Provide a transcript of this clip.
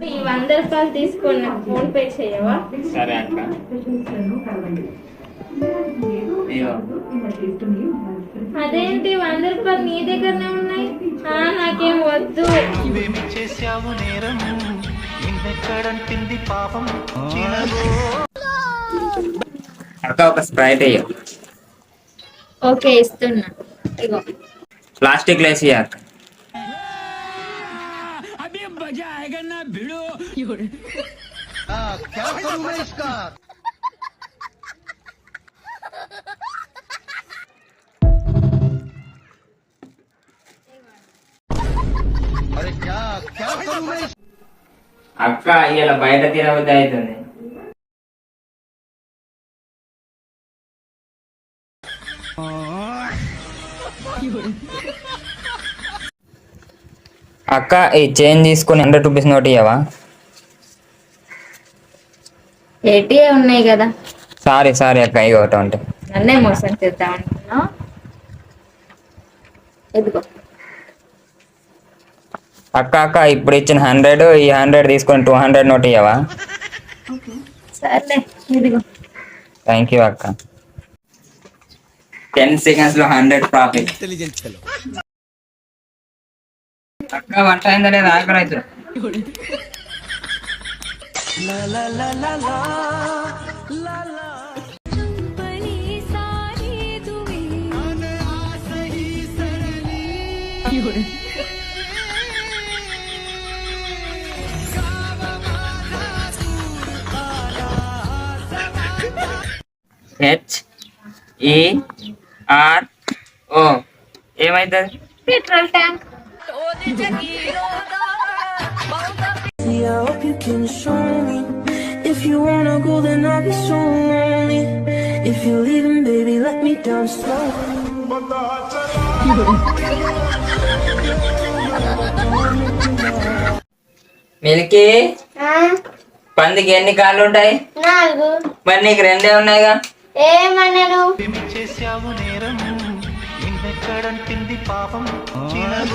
ఈ వంద రూపాయలు తీసుకొని నాకు ఫోన్ పే చేయవా? సరే అక్క. అదేంటి వంద రూపాయలు నీ దగ్గరనే ఉన్నాయి? ఆ, నాకేం వద్దు. నువ్వేమి చేశావు నేరం నిన్నెక్కడంటింది పాపం? అక్క ఒక స్ప్రైట్ అయ్యో ఓకే ఇస్తున్నా. ఇగో. ప్లాస్టిక్ లేసి అక్క? అక్క ఇలా బయట తినబుద్ధి అవుతుంది అక్క ఈ చైన్ తీసుకుని హండ్రెడ్ రూపీస్ నోట్ ఇవ్వవా ఏటీఏ ఉన్నాయి కదా. సారీ సారీ అక్క ఇక ఒకటి ఉంటే. నన్నే మోసం చేద్దాం అనుకున్నావు. ఇదిగో. అక్క అక్క ఇప్పుడు ఇచ్చిన హండ్రెడ్ ఈ హండ్రెడ్ తీసుకొని టూ హండ్రెడ్ నోట్ ఇవ్వవా సర్లే ఇదిగో. థ్యాంక్ యూ అక్క. టెన్ సెకండ్స్లో హండ్రెడ్ ప్రాఫిట్. అక్క వంట అయిందా లేదా ఆకలి అవుతుంది హెచ్ ఈ ఆర్ ఓ ఏమైతుంది petrol tank. See, I hope you can show me. If you wanna go, then I'll be so lonely. If you're leaving, baby, let me down slow. మిల్కీ పందికి ఎన్ని కాళ్ళు ఉంటాయి నాలుగు మరి నీకు రెండే ఉన్నాయిగా ఏమన్నాను పాపం